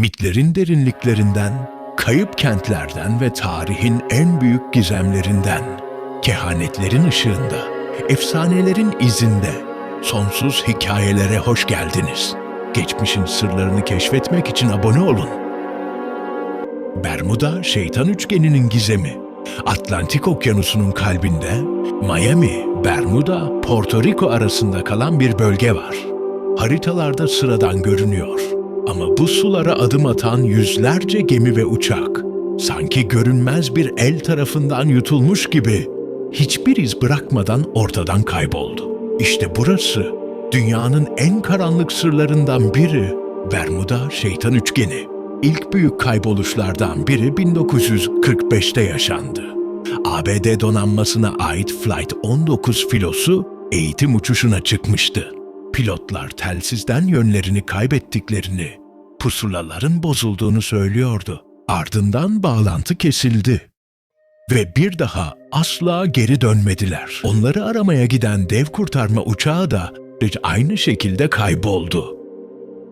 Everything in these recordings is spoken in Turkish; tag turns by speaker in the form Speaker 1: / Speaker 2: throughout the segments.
Speaker 1: Mitlerin derinliklerinden, kayıp kentlerden ve tarihin en büyük gizemlerinden, kehanetlerin ışığında, efsanelerin izinde, sonsuz hikayelere hoş geldiniz. Geçmişin sırlarını keşfetmek için abone olun. Bermuda şeytan üçgeninin gizemi. Atlantik Okyanusu'nun kalbinde Miami, Bermuda, Porto Rico arasında kalan bir bölge var. Haritalarda sıradan görünüyor. Ama bu sulara adım atan yüzlerce gemi ve uçak sanki görünmez bir el tarafından yutulmuş gibi hiçbir iz bırakmadan ortadan kayboldu. İşte burası dünyanın en karanlık sırlarından biri Bermuda Şeytan Üçgeni. İlk büyük kayboluşlardan biri 1945'te yaşandı. ABD donanmasına ait Flight 19 filosu eğitim uçuşuna çıkmıştı. Pilotlar telsizden yönlerini kaybettiklerini, pusulaların bozulduğunu söylüyordu. Ardından bağlantı kesildi ve bir daha asla geri dönmediler. Onları aramaya giden dev kurtarma uçağı da aynı şekilde kayboldu.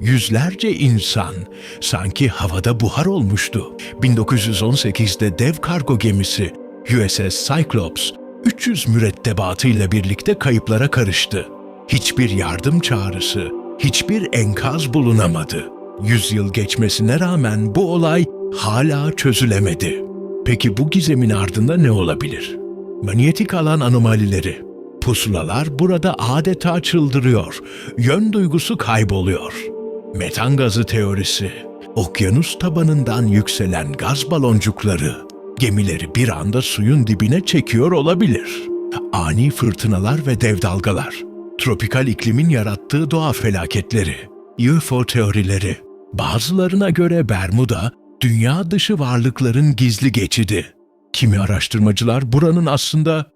Speaker 1: Yüzlerce insan sanki havada buhar olmuştu. 1918'de dev kargo gemisi USS Cyclops 300 mürettebatıyla birlikte kayıplara karıştı. Hiçbir yardım çağrısı, hiçbir enkaz bulunamadı. Yüzyıl geçmesine rağmen bu olay hala çözülemedi. Peki bu gizemin ardında ne olabilir? Manyetik alan anomalileri. Pusulalar burada adeta çıldırıyor. Yön duygusu kayboluyor. Metan gazı teorisi. Okyanus tabanından yükselen gaz baloncukları gemileri bir anda suyun dibine çekiyor olabilir. Ani fırtınalar ve dev dalgalar. Tropikal iklimin yarattığı doğa felaketleri. UFO teorileri. Bazılarına göre Bermuda dünya dışı varlıkların gizli geçidi. Kimi araştırmacılar buranın aslında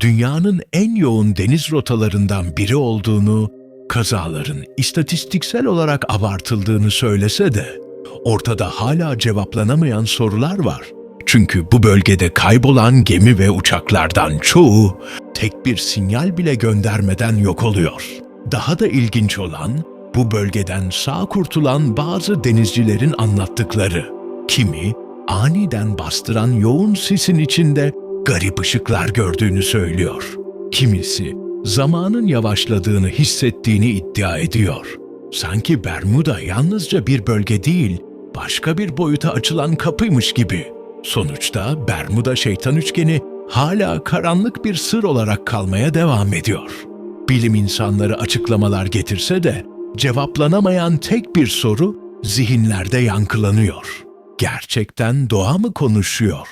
Speaker 1: dünyanın en yoğun deniz rotalarından biri olduğunu, kazaların istatistiksel olarak abartıldığını söylese de ortada hala cevaplanamayan sorular var. Çünkü bu bölgede kaybolan gemi ve uçaklardan çoğu tek bir sinyal bile göndermeden yok oluyor. Daha da ilginç olan bu bölgeden sağ kurtulan bazı denizcilerin anlattıkları. Kimi aniden bastıran yoğun sisin içinde garip ışıklar gördüğünü söylüyor. Kimisi zamanın yavaşladığını hissettiğini iddia ediyor. Sanki Bermuda yalnızca bir bölge değil, başka bir boyuta açılan kapıymış gibi. Sonuçta Bermuda şeytan üçgeni hala karanlık bir sır olarak kalmaya devam ediyor. Bilim insanları açıklamalar getirse de cevaplanamayan tek bir soru zihinlerde yankılanıyor. Gerçekten doğa mı konuşuyor?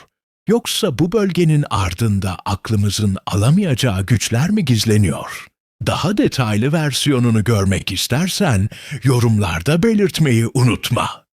Speaker 1: Yoksa bu bölgenin ardında aklımızın alamayacağı güçler mi gizleniyor? Daha detaylı versiyonunu görmek istersen yorumlarda belirtmeyi unutma.